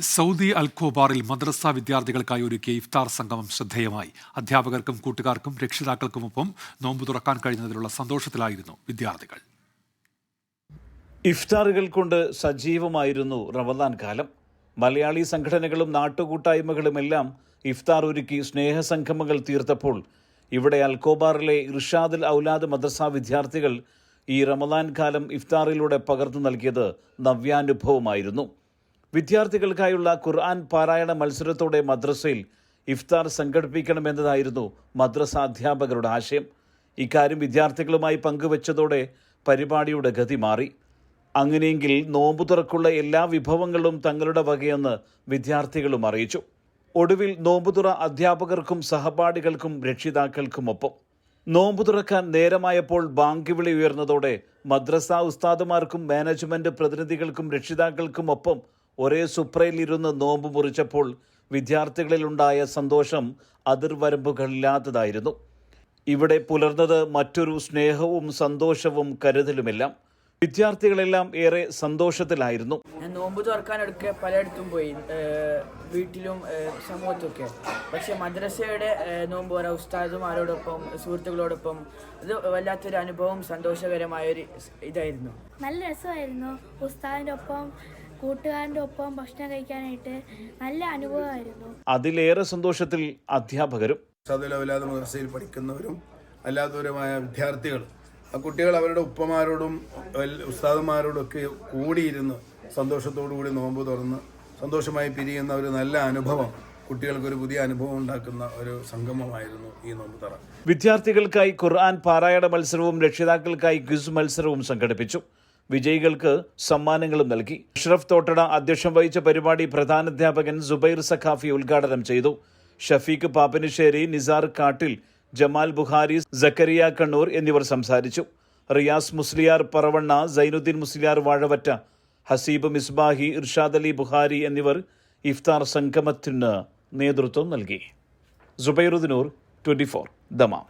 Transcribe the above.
Saudi അൽഖോബാറിൽ മദ്രസ വിദ്യാർത്ഥികൾക്കായി ഒരുക്കിയ ഇഫ്താർ സംഗമം ശ്രദ്ധേയമായി. അധ്യാപകർക്കും കൂട്ടുകാർക്കും രക്ഷിതാക്കൾക്കുമൊപ്പം നോമ്പ് തുറക്കാൻ കഴിഞ്ഞതിലുള്ള സന്തോഷത്തിലായിരുന്നു വിദ്യാർത്ഥികൾ. ഇഫ്താറുകൾ കൊണ്ട് സജീവമായിരുന്നു റമദാൻ കാലം. മലയാളി സംഘടനകളും നാട്ടുകൂട്ടായ്മകളുമെല്ലാം ഇഫ്താർ ഒരുക്കി സ്നേഹസംഗമങ്ങൾ തീർത്തപ്പോൾ ഇവിടെ അൽക്കോബാറിലെ ഇർഷാദുൽ ഔലാദ് മദ്രസ വിദ്യാർത്ഥികൾ ഈ റമദാൻ കാലം ഇഫ്താറിലൂടെ പകർന്നു നൽകിയത് നവ്യാനുഭവമായിരുന്നു. വിദ്യാർത്ഥികൾക്കായുള്ള ഖുർആൻ പാരായണ മത്സരത്തോടെ മദ്രസയിൽ ഇഫ്താർ സംഘടിപ്പിക്കണമെന്നതായിരുന്നു മദ്രസ അധ്യാപകരുടെ ആശയം. ഇക്കാര്യം വിദ്യാർത്ഥികളുമായി പങ്കുവച്ചതോടെ പരിപാടിയുടെ ഗതി മാറി. അങ്ങനെയെങ്കിൽ നോമ്പു തുറക്കുള്ള എല്ലാ വിഭവങ്ങളും തങ്ങളുടെ വകയെന്ന് വിദ്യാർത്ഥികളും അറിയിച്ചു. ഒടുവിൽ നോമ്പുതുറ അധ്യാപകർക്കും സഹപാഠികൾക്കും രക്ഷിതാക്കൾക്കുമൊപ്പം. നോമ്പു തുറക്കാൻ നേരമായപ്പോൾ ബാങ്ക് വിളി ഉയർന്നതോടെ മദ്രസ ഉസ്താദുമാർക്കും മാനേജ്മെന്റ് പ്രതിനിധികൾക്കും രക്ഷിതാക്കൾക്കും ഒപ്പം ഒരേ സുപ്രയിലിരുന്ന് നോമ്പ് മുറിച്ചപ്പോൾ വിദ്യാർത്ഥികളിലുണ്ടായ സന്തോഷം അതിർവരമ്പുകളില്ലാത്തതായിരുന്നു. ഇവിടെ പുലർന്നത് മറ്റൊരു സ്നേഹവും സന്തോഷവും കരുതലുമെല്ലാം. വിദ്യാർത്ഥികളെല്ലാം ഏറെ സന്തോഷത്തിലായിരുന്നു. ഞാൻ നോമ്പ് തുറക്കാനൊക്കെ പലയിടത്തും പോയി വീട്ടിലും സമൂഹത്തൊക്കെ പക്ഷെ മദ്രസയുടെ നോമ്പ് തുറ ഉസ്താദുമാരോടൊപ്പം സുഹൃത്തുക്കളോടൊപ്പം അത് വല്ലാത്തൊരു അനുഭവം സന്തോഷകരമായൊരു ഇതായിരുന്നു. നല്ല രസമായിരുന്നു ഉസ്താദിന്റെ ഒപ്പം കൂട്ടുകാരന്റെ ഒപ്പം ഭക്ഷണം കഴിക്കാനായിട്ട് നല്ല അനുഭവമായിരുന്നു. അതിലേറെ സന്തോഷത്തിൽ അധ്യാപകരും മദ്രസയിൽ പഠിക്കുന്നവരും അല്ലാത്തവരുമായ വിദ്യാർത്ഥികൾ ആ കുട്ടികൾ അവരുടെ ഉപ്പമാരോടും ഉസ്താദന്മാരോടും ഒക്കെ കൂടിയിരുന്ന് സന്തോഷത്തോടു കൂടി നോമ്പ് തുറന്ന് സന്തോഷമായി പിരിയുന്ന ഒരു നല്ല അനുഭവം കുട്ടികൾക്കൊരു പുതിയ അനുഭവം ഉണ്ടാക്കുന്ന ഒരു സംഗമമായിരുന്നു ഈ നോമ്പ് തുറ. വിദ്യാർത്ഥികൾക്കായി ഖുർആൻ പാരായണ മത്സരവും രക്ഷിതാക്കൾക്കായി ക്വിസ് മത്സരവും സംഘടിപ്പിച്ചു. വിജയികൾക്ക് സമ്മാനങ്ങളും നൽകി. അഷ്റഫ് തോട്ടട അധ്യക്ഷം വഹിച്ച പരിപാടി പ്രധാനാധ്യാപകൻ സുബൈർ സഖാഫി ഉദ്ഘാടനം ചെയ്തു. ഷഫീഖ് പാപ്പനിശ്ശേരി നിസാർ കാട്ടിൽ ജമാൽ ബുഹാരി സക്കരിയ കണ്ണൂർ എന്നിവർ സംസാരിച്ചു. റിയാസ് മുസ്ലിയാർ പറവണ്ണ സൈനുദ്ദീൻ മുസ്ലിയാർ വാഴവറ്റ ഹസീബ് മിസ്ബാഹി ഇർഷാദ് അലി ബുഹാരി എന്നിവർ ഇഫ്താർ സംഗമത്തിന് നേതൃത്വം നൽകി. സുബൈറുദ്ദീനൂർ ട്വന്റി ഫോർ ദമാം.